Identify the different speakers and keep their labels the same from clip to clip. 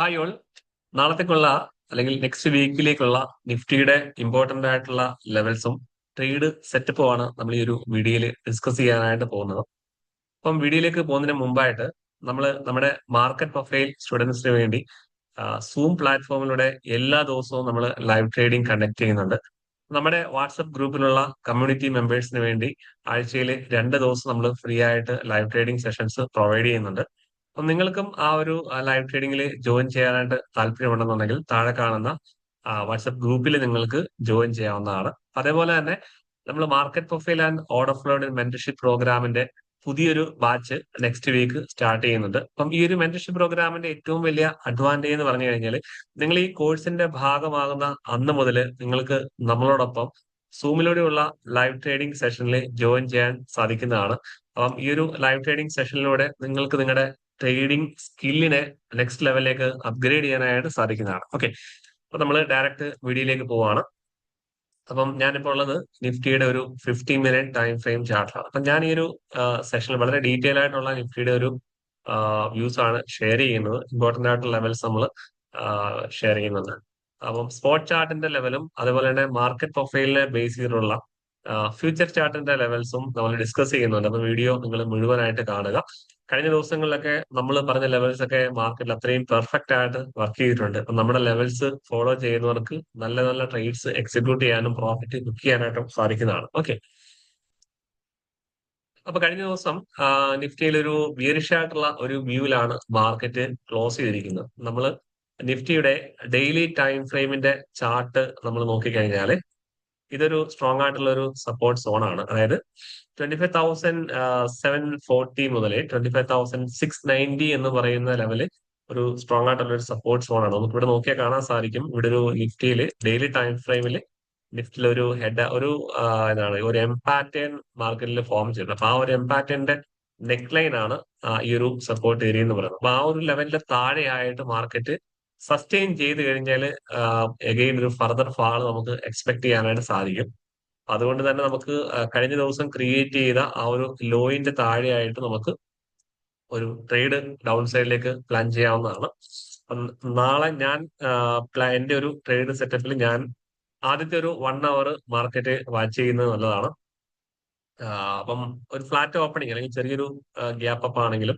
Speaker 1: Hi all നാളത്തേക്കുള്ള അല്ലെങ്കിൽ next വീക്കിലേക്കുള്ള നിഫ്റ്റിയുടെ important ആയിട്ടുള്ള ലെവൽസും ട്രേഡ് സെറ്റപ്പുമാണ് നമ്മൾ ഈ ഒരു വീഡിയോയിൽ ഡിസ്കസ് ചെയ്യാനായിട്ട് പോകുന്നത്. അപ്പം വീഡിയോയിലേക്ക് പോകുന്നതിന് മുമ്പായിട്ട് നമ്മൾ നമ്മുടെ മാർക്കറ്റ് പ്രൊഫൈൽ സ്റ്റുഡൻസിന് വേണ്ടി സൂം പ്ലാറ്റ്ഫോമിലൂടെ എല്ലാ ദിവസവും നമ്മൾ ലൈവ് ട്രേഡിംഗ് കണ്ടക്ട് ചെയ്യുന്നുണ്ട്. നമ്മുടെ വാട്സപ്പ് ഗ്രൂപ്പിലുള്ള കമ്മ്യൂണിറ്റി മെമ്പേഴ്സിന് വേണ്ടി ആഴ്ചയിൽ രണ്ട് ദിവസം നമ്മൾ ഫ്രീ ആയിട്ട് ലൈവ് ട്രേഡിംഗ് സെഷൻസ് പ്രൊവൈഡ് ചെയ്യുന്നുണ്ട്. അപ്പം നിങ്ങൾക്കും ആ ഒരു ലൈവ് ട്രേഡിംഗിൽ ജോയിൻ ചെയ്യാനായിട്ട് താല്പര്യമുണ്ടെന്നുണ്ടെങ്കിൽ താഴെ കാണുന്ന വാട്സപ്പ് ഗ്രൂപ്പിൽ നിങ്ങൾക്ക് ജോയിൻ ചെയ്യാവുന്നതാണ്. അതേപോലെ തന്നെ നമ്മൾ market profile and order flowed mentorship പ്രോഗ്രാമിന്റെ പുതിയൊരു ബാച്ച് നെക്സ്റ്റ് വീക്ക് സ്റ്റാർട്ട് ചെയ്യുന്നുണ്ട്. അപ്പം ഈ ഒരു മെന്റർഷിപ്പ് പ്രോഗ്രാമിന്റെ ഏറ്റവും വലിയ അഡ്വാന്റേജ് എന്ന് പറഞ്ഞു കഴിഞ്ഞാൽ നിങ്ങൾ ഈ കോഴ്സിന്റെ ഭാഗമാകുന്ന അന്ന് മുതൽ നിങ്ങൾക്ക് നമ്മളോടൊപ്പം സൂമിലൂടെയുള്ള ലൈവ് ട്രേഡിംഗ് സെഷനിൽ ജോയിൻ ചെയ്യാൻ സാധിക്കുന്നതാണ്. അപ്പം ഈ ഒരു ലൈവ് ട്രേഡിംഗ് സെഷനിലൂടെ നിങ്ങൾക്ക് നിങ്ങളുടെ ട്രേഡിംഗ് സ്കില്ലിനെ നെക്സ്റ്റ് ലെവലിലേക്ക് അപ്ഗ്രേഡ് ചെയ്യാനായിട്ട് സാധിക്കുന്നതാണ്. ഓക്കെ അപ്പൊ നമ്മൾ ഡയറക്റ്റ് വീഡിയോയിലേക്ക് പോവാണ്. അപ്പം ഞാനിപ്പോൾ ഉള്ളത് നിഫ്റ്റിയുടെ ഒരു ഫിഫ്റ്റി മിനിറ്റ് ടൈം ഫ്രെയിം ചാർട്ടാണ് അപ്പം ഞാൻ ഈ ഒരു സെഷനിൽ വളരെ ഡീറ്റെയിൽ ആയിട്ടുള്ള നിഫ്റ്റിയുടെ ഒരു വ്യൂസ് ആണ് ഷെയർ ചെയ്യുന്നത്. ഇമ്പോർട്ടന്റ് ആയിട്ടുള്ള ലെവൽസ് നമ്മൾ ഷെയർ ചെയ്യുന്നുണ്ട്. അപ്പം സ്പോട്ട് ചാർട്ടിന്റെ ലെവലും അതുപോലെ തന്നെ മാർക്കറ്റ് പ്രൊഫൈലിനെ ബേസ് ചെയ്തിട്ടുള്ള ഫ്യൂച്ചർ ചാർട്ടിന്റെ ലെവൽസും നമ്മൾ ഡിസ്കസ് ചെയ്യുന്നുണ്ട്. അപ്പൊ വീഡിയോ നിങ്ങൾ മുഴുവനായിട്ട് കാണുക. കഴിഞ്ഞ ദിവസങ്ങളിലൊക്കെ നമ്മൾ പറഞ്ഞ ലെവൽസ് ഒക്കെ മാർക്കറ്റിൽ അത്രയും പെർഫെക്റ്റ് ആയിട്ട് വർക്ക് ചെയ്തിട്ടുണ്ട്. അപ്പൊ നമ്മുടെ ലെവൽസ് ഫോളോ ചെയ്യുന്നവർക്ക് നല്ല നല്ല ട്രേഡ്സ് എക്സിക്യൂട്ട് ചെയ്യാനും പ്രോഫിറ്റ് ബുക്ക് ചെയ്യാനായിട്ടും സാധിക്കുന്നതാണ്. ഓക്കെ അപ്പൊ കഴിഞ്ഞ ദിവസം നിഫ്റ്റിയിൽ ഒരു ബിയറിഷ് ആയിട്ടുള്ള ഒരു വ്യൂവിലാണ് മാർക്കറ്റ് ക്ലോസ് ചെയ്തിരിക്കുന്നത്. നമ്മൾ നിഫ്റ്റിയുടെ ഡെയിലി ടൈം ഫ്രെയിമിന്റെ ചാർട്ട് നമ്മൾ നോക്കിക്കഴിഞ്ഞാൽ ഇതൊരു സ്ട്രോങ് ആയിട്ടുള്ള ഒരു സപ്പോർട്ട് സോൺ ആണ്. അതായത് twenty five thousand seven forty മുതൽ twenty five thousand six ninety എന്ന് പറയുന്ന ലെവൽ ഒരു സ്ട്രോങ് ആയിട്ടുള്ള ഒരു സപ്പോർട്ട് സോൺ ആണ്. നമുക്ക് ഇവിടെ നോക്കിയാൽ കാണാൻ സാധിക്കും. ഇവിടെ ഒരു നിഫ്റ്റിയിൽ ഡെയിലി ടൈം ഫ്രെയിമിൽ നിഫ്റ്റിൽ ഒരു ഹെഡ് ഒരു എന്താണ് ഒരു എം പാറ്റേൺ മാർക്കറ്റിൽ ഫോം ചെയ്തത് അപ്പൊ ആ ഒരു എം പാറ്റേണിന്റെ നെക്ക് ലൈൻ ആണ് ഈ ഒരു സപ്പോർട്ട് ഏരിയ എന്ന് പറയുന്നത്. അപ്പൊ ആ ഒരു ലെവലിന്റെ താഴെയായിട്ട് മാർക്കറ്റ് സസ്റ്റെയിൻ ചെയ്ത് കഴിഞ്ഞാൽ എഗെയിൻ ഒരു ഫർദർ ഫാൾ നമുക്ക് എക്സ്പെക്ട് ചെയ്യാനായിട്ട് സാധിക്കും. അതുകൊണ്ട് തന്നെ നമുക്ക് കഴിഞ്ഞ ദിവസം ക്രിയേറ്റ് ചെയ്ത ആ ഒരു ലോയിന്റെ താഴെയായിട്ട് നമുക്ക് ഒരു ട്രേഡ് ഡൗൺ സൈഡിലേക്ക് പ്ലാൻ ചെയ്യാവുന്നതാണ് നാളെ ഞാൻ എന്റെ ഒരു ട്രേഡ് സെറ്റപ്പിൽ ഞാൻ ആദ്യത്തെ ഒരു വൺ അവർ മാർക്കറ്റ് വാച്ച് ചെയ്യുന്നത് നല്ലതാണ്. അപ്പം ഒരു ഫ്ലാറ്റ് ഓപ്പണിംഗ് അല്ലെങ്കിൽ ചെറിയൊരു ഗ്യാപ്പ് അപ്പ് ആണെങ്കിലും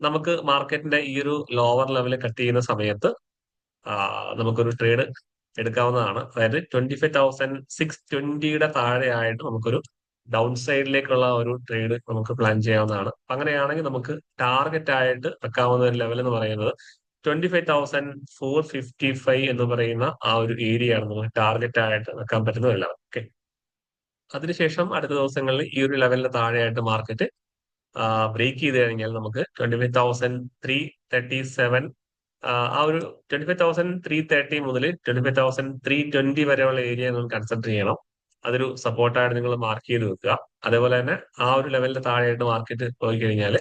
Speaker 1: നമുക്ക് മാർക്കറ്റിന്റെ ഈ ഒരു ലോവർ ലെവൽ കട്ട് ചെയ്യുന്ന സമയത്ത് നമുക്കൊരു ട്രേഡ് എടുക്കാവുന്നതാണ്. അതായത് ട്വന്റി ഫൈവ് തൗസൻഡ് സിക്സ് ട്വന്റിയുടെ താഴെയായിട്ട് നമുക്കൊരു ഡൗൺ സൈഡിലേക്കുള്ള ഒരു ട്രേഡ് നമുക്ക് പ്ലാൻ ചെയ്യാവുന്നതാണ്. അങ്ങനെയാണെങ്കിൽ നമുക്ക് ടാർഗറ്റ് ആയിട്ട് വെക്കാവുന്ന ഒരു ലെവൽ എന്ന് പറയുന്നത് twenty five thousand four fifty five എന്ന് പറയുന്ന ആ ഒരു ഏരിയ ആണ് നമുക്ക് ടാർഗറ്റ് ആയിട്ട് വെക്കാൻ പറ്റുന്ന ഒരു ലെവൽ ഓക്കെ അതിനുശേഷം അടുത്ത ദിവസങ്ങളിൽ ഈ ഒരു ലെവലിന് താഴെയായിട്ട് മാർക്കറ്റ് ബ്രേക്ക് ചെയ്ത് കഴിഞ്ഞാൽ നമുക്ക് twenty five thousand three thirty seven ആ ഒരു twenty five thousand three thirty മുതൽ twenty five thousand three twenty വരെയുള്ള ഏരിയ നിങ്ങൾ കൺസിഡർ ചെയ്യണം. അതൊരു സപ്പോർട്ടായിട്ട് നിങ്ങൾ മാർക്ക് ചെയ്ത് വെക്കുക. അതേപോലെ തന്നെ ആ ഒരു ലെവലിന്റെ താഴെയായിട്ട് മാർക്കറ്റ് പോയി കഴിഞ്ഞാൽ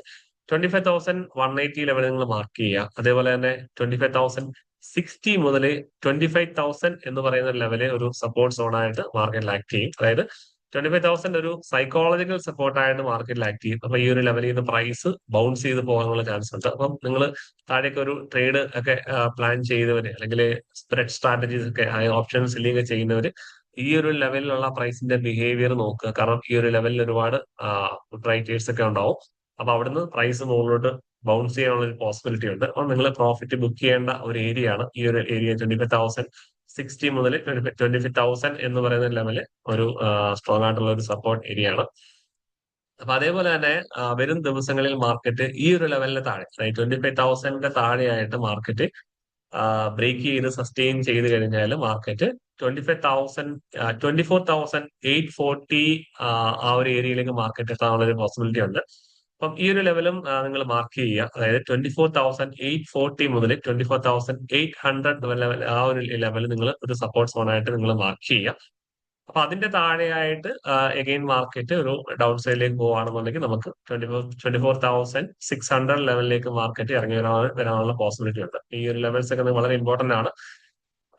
Speaker 1: twenty five thousand one eighty level നിങ്ങൾ മാർക്ക് ചെയ്യുക. അതേപോലെ തന്നെ ട്വന്റി ഫൈവ് തൗസൻഡ് സിക്സ്റ്റി മുതൽ ട്വന്റി ഫൈവ് തൗസൻഡ് എന്ന് പറയുന്ന ലെവൽ ഒരു സപ്പോർട്ട് സോണായിട്ട് മാർക്കറ്റിൽ ആക്ട് ചെയ്യും. അതായത് ട്വന്റി ഫൈവ് തൗസൻഡ് ഒരു സൈക്കോളജിക്കൽ സപ്പോർട്ടായിട്ട് മാർക്കറ്റിൽ ആക്ട് ചെയ്യും. അപ്പൊ ഈ ഒരു ലെവലിൽ നിന്ന് പ്രൈസ് ബൗൺസ് ചെയ്ത് പോകാനുള്ള ചാൻസ് ഉണ്ട്. അപ്പം നിങ്ങൾ താഴേക്ക് ഒരു ട്രേഡ് ഒക്കെ പ്ലാൻ ചെയ്തവര് അല്ലെങ്കിൽ സ്പ്രെഡ് സ്ട്രാറ്റജീസ് ഒക്കെ ഓപ്ഷൻ സെല്ലിംഗ് ചെയ്യുന്നവര് ഈ ഒരു ലെവലിലുള്ള പ്രൈസിന്റെ ബിഹേവിയർ നോക്കുക. കാരണം ഈ ഒരു ലെവലിൽ ഒരുപാട് റൈറ്റേഴ്സ് ഒക്കെ ഉണ്ടാവും. അപ്പൊ അവിടുന്ന് പ്രൈസ് മുകളിലോട്ട് ബൗൺസ് ചെയ്യാനുള്ള ഒരു പോസിബിലിറ്റി ഉണ്ട്. അപ്പോൾ നിങ്ങൾ പ്രോഫിറ്റ് ബുക്ക് ചെയ്യേണ്ട ഒരു ഏരിയ ആണ് ഈ ഒരു area twenty five thousand sixty മുതൽ ട്വന്റി ഫൈവ് തൗസൻഡ് എന്ന് പറയുന്ന ലെവൽ ഒരു സ്ട്രോങ് ആയിട്ടുള്ള ഒരു സപ്പോർട്ട് ഏരിയ ആണ്. അപ്പൊ അതേപോലെ തന്നെ വരും ദിവസങ്ങളിൽ മാർക്കറ്റ് ഈ ഒരു ലെവലിന് താഴെ അതായത് ട്വന്റി ഫൈവ് തൗസൻഡിന്റെ താഴെയായിട്ട് മാർക്കറ്റ് ബ്രേക്ക് ചെയ്ത് സസ്റ്റെയിൻ ചെയ്ത് കഴിഞ്ഞാൽ market twenty five thousand twenty four thousand eight forty ആ ഒരു ഏരിയയിലേക്ക് മാർക്കറ്റ് എത്താനുള്ള ഒരു പോസിബിലിറ്റി ഉണ്ട്. അപ്പം ഈ ഒരു ലെവലും നിങ്ങൾ മാർക്ക് ചെയ്യുക. അതായത് twenty four thousand eight forty മുതൽ twenty four thousand eight hundred level ആ ഒരു ലെവൽ നിങ്ങൾ ഒരു സപ്പോർട്ട് സോൺ ആയിട്ട് നിങ്ങൾ മാർക്ക് ചെയ്യുക. അപ്പൊ അതിന്റെ താഴെയായിട്ട് എഗെയിൻ മാർക്കറ്റ് ഒരു ഡൗൺ സൈഡിലേക്ക് പോവുകയാണെന്നുണ്ടെങ്കിൽ നമുക്ക് twenty four twenty four thousand six hundred ലെവലിലേക്ക് മാർക്കറ്റ് ഇറങ്ങി വരാൻ വരാനുള്ള പോസിബിലിറ്റി ഉണ്ട്. ഈ ഒരു ലെവൽസ് ഒക്കെ വളരെ ഇമ്പോർട്ടന്റ് ആണ്.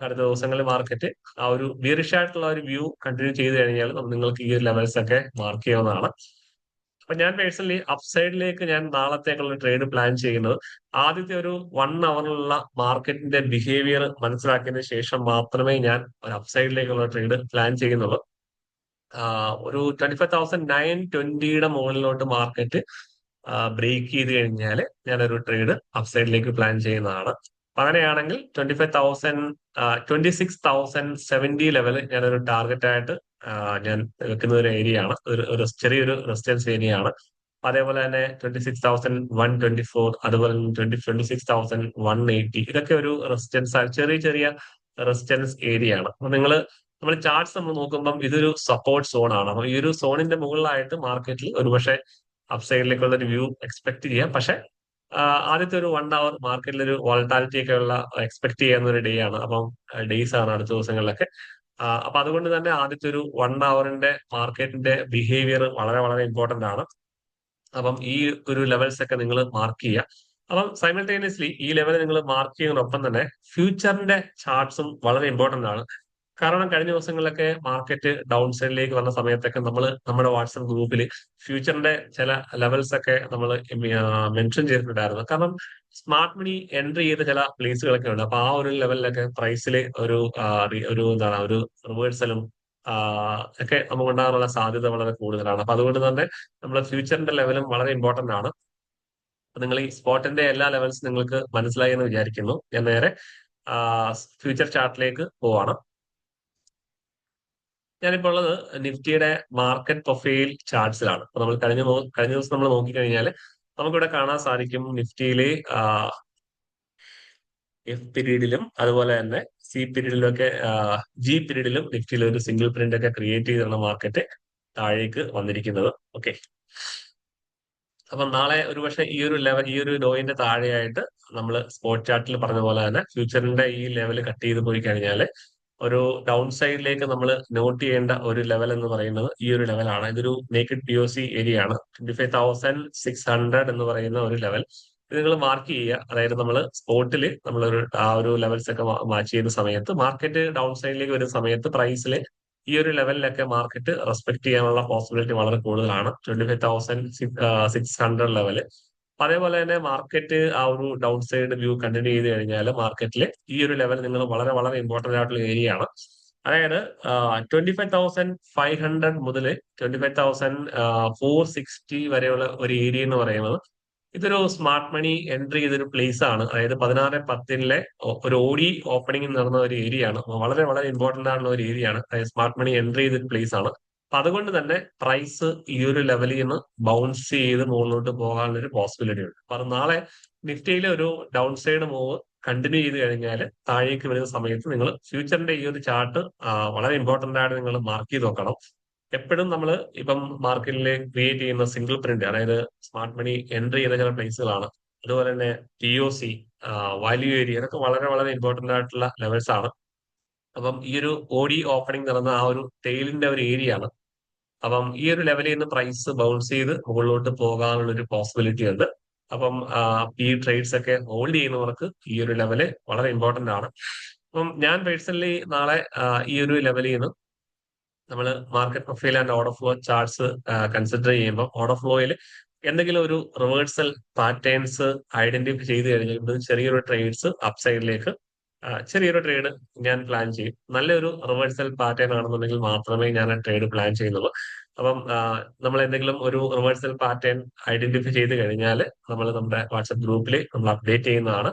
Speaker 1: അടുത്ത ദിവസങ്ങളിൽ മാർക്കറ്റ് ആ ഒരു ബീറിഷ് ആയിട്ടുള്ള ഒരു വ്യൂ കണ്ടിന്യൂ ചെയ്ത് കഴിഞ്ഞാൽ നിങ്ങൾക്ക് ഈ ഒരു ലെവൽസ് ഒക്കെ മാർക്ക് ചെയ്യാവുന്നതാണ്. അപ്പൊ ഞാൻ പേഴ്സണലി അപ്സൈഡിലേക്ക് ഞാൻ നാളത്തേക്കുള്ള ട്രേഡ് പ്ലാൻ ചെയ്യുന്നത് ആദ്യത്തെ ഒരു വൺ അവറിലുള്ള മാർക്കറ്റിന്റെ ബിഹേവിയർ മനസ്സിലാക്കിയതിന് ശേഷം മാത്രമേ ഞാൻ ഒരു അപ്സൈഡിലേക്കുള്ള ട്രേഡ് പ്ലാൻ ചെയ്യുന്നുള്ളൂ. ഒരു ട്വന്റി ഫൈവ് തൗസൻഡ് നയൻ ട്വന്റിയുടെ മുകളിലോട്ട് മാർക്കറ്റ് ബ്രേക്ക് ചെയ്ത് കഴിഞ്ഞാൽ ഞാനൊരു ട്രേഡ് അപ്സൈഡിലേക്ക് പ്ലാൻ ചെയ്യുന്നതാണ്. അങ്ങനെയാണെങ്കിൽ twenty five thousand twenty six thousand seventy level ഞാനൊരു ടാർഗറ്റ് ആയിട്ട് ഞാൻ വെക്കുന്ന ഒരു ഏരിയ ആണ്. ഒരു ചെറിയൊരു റെസിഡൻസ് ഏരിയ ആണ്. അതേപോലെ തന്നെ twenty six thousand one twenty four അതുപോലെ twenty twenty six thousand one eighty ഇതൊക്കെ ഒരു റെസിഡൻസ് ചെറിയ ചെറിയ റെസിഡൻസ് ഏരിയ ആണ്. അപ്പൊ നിങ്ങൾ നമ്മൾ ചാർട്ട്സ് നമ്മൾ നോക്കുമ്പം ഇതൊരു സപ്പോർട്ട് സോൺ ആണ്. അപ്പൊ ഈ ഒരു സോണിന്റെ മുകളിലായിട്ട് മാർക്കറ്റിൽ ഒരുപക്ഷെ അപ്സൈഡിലേക്കുള്ള ഒരു വ്യൂ എക്സ്പെക്ട് ചെയ്യാം. പക്ഷെ ആദ്യത്തെ ഒരു വൺ അവർ മാർക്കറ്റിൽ ഒരു വോളറ്റാലിറ്റി ഒക്കെ ഉള്ള എക്സ്പെക്ട് ചെയ്യാവുന്ന ഒരു ഡേ ആണ്. അപ്പം ഡേയ്സ് ആണ് അടുത്ത ദിവസങ്ങളിലൊക്കെ. അപ്പൊ അതുകൊണ്ട് തന്നെ ആദ്യത്തെ ഒരു വൺ അവറിന്റെ മാർക്കറ്റിന്റെ ബിഹേവിയർ വളരെ വളരെ ഇമ്പോർട്ടന്റ് ആണ്. അപ്പം ഈ ഒരു ലെവൽസ് ഒക്കെ നിങ്ങൾ മാർക്ക് ചെയ്യുക. അപ്പം സൈമൾട്ടേനിയസ്ലി ഈ ലെവൽ നിങ്ങൾ മാർക്ക് ചെയ്യുന്നതിനൊപ്പം തന്നെ ഫ്യൂച്ചറിന്റെ ചാർട്ട്സും വളരെ ഇമ്പോർട്ടന്റ് ആണ്. കാരണം കഴിഞ്ഞ ദിവസങ്ങളിലൊക്കെ മാർക്കറ്റ് ഡൗൺ സൈഡിലേക്ക് വന്ന സമയത്തൊക്കെ നമ്മൾ നമ്മുടെ വാട്സപ്പ് ഗ്രൂപ്പിൽ ഫ്യൂച്ചറിന്റെ ചില ലെവൽസ് ഒക്കെ നമ്മൾ മെൻഷൻ ചെയ്തിട്ടുണ്ടായിരുന്നു. കാരണം സ്മാർട്ട് മണി എൻട്രി ചെയ്ത ചില പ്ലേസുകളൊക്കെ ഉണ്ട്. അപ്പൊ ആ ഒരു ലെവലിലൊക്കെ പ്രൈസിൽ ഒരു ഒരു എന്താണ് ഒരു റിവേഴ്സലും ഒക്കെ നമുക്ക് ഉണ്ടാകാനുള്ള സാധ്യത വളരെ കൂടുതലാണ്. അപ്പൊ അതുകൊണ്ട് തന്നെ നമ്മുടെ ഫ്യൂച്ചറിന്റെ ലെവലും വളരെ ഇമ്പോർട്ടന്റ് ആണ്. നിങ്ങൾ ഈ സ്പോട്ടിന്റെ എല്ലാ ലെവൽസ് നിങ്ങൾക്ക് മനസ്സിലായി എന്ന് വിചാരിക്കുന്നു. ഞാൻ നേരെ ഫ്യൂച്ചർ ചാർട്ടിലേക്ക് പോവാണ്. ഞാനിപ്പോൾ ഉള്ളത് നിഫ്റ്റിയുടെ മാർക്കറ്റ് പ്രൊഫൈൽ ചാർട്ട്സിലാണ് അപ്പൊ നമ്മൾ കഴിഞ്ഞ കഴിഞ്ഞ ദിവസം നമ്മൾ നോക്കിക്കഴിഞ്ഞാൽ നമുക്കിവിടെ കാണാൻ സാധിക്കും നിഫ്റ്റിയിലെ എഫ് പീരീഡിലും അതുപോലെ തന്നെ സി പീരീഡിലും ഒക്കെ ജി പീരീഡിലും നിഫ്റ്റിയിൽ ഒരു സിംഗിൾ പ്രിന്റ് ഒക്കെ ക്രിയേറ്റ് ചെയ്തിരുന്ന മാർക്കറ്റ് താഴേക്ക് വന്നിരിക്കുന്നത്. ഓക്കെ അപ്പൊ നാളെ ഒരുപക്ഷെ ഈ ഒരു ലെവൽ ഈ ഒരു ലോയിന്റെ താഴെയായിട്ട് നമ്മൾ സ്പോട്ട് ചാർട്ടിൽ പറഞ്ഞ പോലെ തന്നെ ഫ്യൂച്ചറിന്റെ ഈ ലെവൽ കട്ട് ചെയ്ത് പോയി കഴിഞ്ഞാൽ ഒരു ഡൗൺ സൈഡിലേക്ക് നമ്മൾ നോട്ട് ചെയ്യേണ്ട ഒരു ലെവൽ എന്ന് പറയുന്നത് ഈ ഒരു ലെവലാണ് ഇതൊരു naked P O C area ആണ്. Twenty five thousand six hundred എന്ന് പറയുന്ന ഒരു ലെവൽ ഇത് നിങ്ങൾ മാർക്ക് ചെയ്യുക. അതായത് നമ്മൾ സ്പോട്ടിൽ ഒരു ആ ഒരു ലെവൽസ് ഒക്കെ മാച്ച് ചെയ്യുന്ന സമയത്ത് മാർക്കറ്റ് ഡൗൺ സൈഡിലേക്ക് വരുന്ന സമയത്ത് പ്രൈസിൽ ഈ ഒരു ലെവലിലൊക്കെ മാർക്കറ്റ് റെസ്പെക്ട് ചെയ്യാനുള്ള പോസിബിലിറ്റി വളരെ കൂടുതലാണ്. Twenty five thousand six hundred level അതേപോലെ തന്നെ മാർക്കറ്റ് ആ ഒരു ഡൗൺ സൈഡ് വ്യൂ കണ്ടിന്യൂ ചെയ്ത് കഴിഞ്ഞാൽ മാർക്കറ്റിൽ ഈ ഒരു ലെവൽ നിങ്ങൾ വളരെ വളരെ ഇമ്പോർട്ടന്റ് ആയിട്ടുള്ള ഏരിയ ആണ്. അതായത് twenty five thousand five hundred മുതൽ twenty five thousand four sixty വരെയുള്ള ഒരു ഏരിയ എന്ന് പറയുന്നത് ഇതൊരു സ്മാർട്ട് മണി എൻട്രി ചെയ്തൊരു പ്ലേസ് ആണ്. അതായത് പതിനാറ് പത്തിലെ ഒരു ഓഡി ഓപ്പണിംഗ് നടന്ന ഒരു ഏരിയ ആണ്. വളരെ വളരെ ഇമ്പോർട്ടന്റ് ആയിട്ടുള്ള ഒരു ഏരിയ ആണ്. അതായത് സ്മാർട്ട് മണി എൻട്രി ചെയ്തൊരു പ്ലേസ് ആണ്. അപ്പൊ അതുകൊണ്ട് തന്നെ പ്രൈസ് ഈ ഒരു ലെവലിൽ നിന്ന് ബൗൺസ് ചെയ്ത് മുകളിലോട്ട് പോകാനുള്ള ഒരു പോസിബിലിറ്റി ഉണ്ട്. അപ്പൊ നാളെ നിഫ്റ്റിയിലെ ഒരു ഡൗൺ സൈഡ് മൂവ് കണ്ടിന്യൂ ചെയ്ത് കഴിഞ്ഞാൽ താഴേക്ക് വരുന്ന സമയത്ത് നിങ്ങൾ ഫ്യൂച്ചറിന്റെ ഈ ഒരു ചാർട്ട് വളരെ ഇമ്പോർട്ടന്റ് ആയിട്ട് നിങ്ങൾ മാർക്ക് ചെയ്ത് നോക്കണം. എപ്പോഴും നമ്മൾ ഇപ്പം മാർക്കറ്റിൽ ക്രിയേറ്റ് ചെയ്യുന്ന സിംഗിൾ പ്രിന്റ് അതായത് സ്മാർട്ട് മണി എൻട്രി ചെയ്ത ചില പ്ലേസുകളാണ് അതുപോലെ തന്നെ T O C value area ഇതൊക്കെ വളരെ വളരെ ഇമ്പോർട്ടന്റ് ആയിട്ടുള്ള ലെവൽസ് ആണ്. അപ്പം ഈ ഒരു ഓഡി ഓപ്പണിംഗ് നടന്ന ആ ഒരു ടെയിലിന്റെ ഒരു ഏരിയ ആണ്. അപ്പം ഈ ഒരു ലെവലിൽ നിന്ന് പ്രൈസ് ബൗൺസ് ചെയ്ത് മുകളിലോട്ട് പോകാനുള്ള ഒരു പോസിബിലിറ്റി ഉണ്ട്. അപ്പം ഈ ട്രേഡ്സ് ഒക്കെ ഹോൾഡ് ചെയ്യുന്നവർക്ക് ഈ ഒരു ലെവൽ വളരെ ഇമ്പോർട്ടന്റ് ആണ്. അപ്പം ഞാൻ പേഴ്സണലി നാളെ ഈ ഒരു ലെവലിൽ നിന്ന് നമ്മൾ market profile and order flow charts consider ചെയ്യുമ്പോൾ ഓർഡർ ഫ്ലോയിൽ എന്തെങ്കിലും ഒരു റിവേഴ്സൽ പാറ്റേൺസ് ഐഡന്റിഫൈ ചെയ്ത് കഴിഞ്ഞാൽ ചെറിയൊരു ട്രേഡ്സ് അപ്സൈഡിലേക്ക് ചെറിയൊരു ട്രേഡ് ഞാൻ പ്ലാൻ ചെയ്യും. നല്ലൊരു റിവേഴ്സൽ പാറ്റേൺ ആണെന്നുണ്ടെങ്കിൽ മാത്രമേ ഞാൻ ആ ട്രേഡ് പ്ലാൻ ചെയ്യുന്നുള്ളൂ. അപ്പം നമ്മൾ എന്തെങ്കിലും ഒരു റിവേഴ്സൽ പാറ്റേൺ ഐഡന്റിഫൈ ചെയ്ത് കഴിഞ്ഞാൽ നമ്മൾ നമ്മുടെ വാട്സപ്പ് ഗ്രൂപ്പിൽ നമ്മൾ അപ്ഡേറ്റ് ചെയ്യുന്നതാണ്.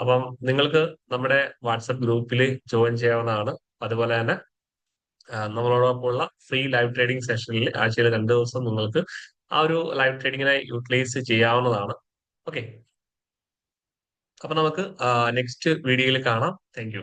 Speaker 1: അപ്പം നിങ്ങൾക്ക് നമ്മുടെ വാട്സപ്പ് ഗ്രൂപ്പിൽ ജോയിൻ ചെയ്യാവുന്നതാണ്. അതുപോലെ തന്നെ നമ്മളോടൊപ്പമുള്ള ഫ്രീ ലൈവ് ട്രേഡിംഗ് സെഷനിൽ ആഴ്ചയിൽ രണ്ട് ദിവസം നിങ്ങൾക്ക് ആ ഒരു ലൈവ് ട്രേഡിങ്ങിനായി യൂട്ടിലൈസ് ചെയ്യാവുന്നതാണ്. ഓക്കെ അപ്പൊ നമുക്ക് നെക്സ്റ്റ് വീഡിയോയിൽ കാണാം. താങ്ക്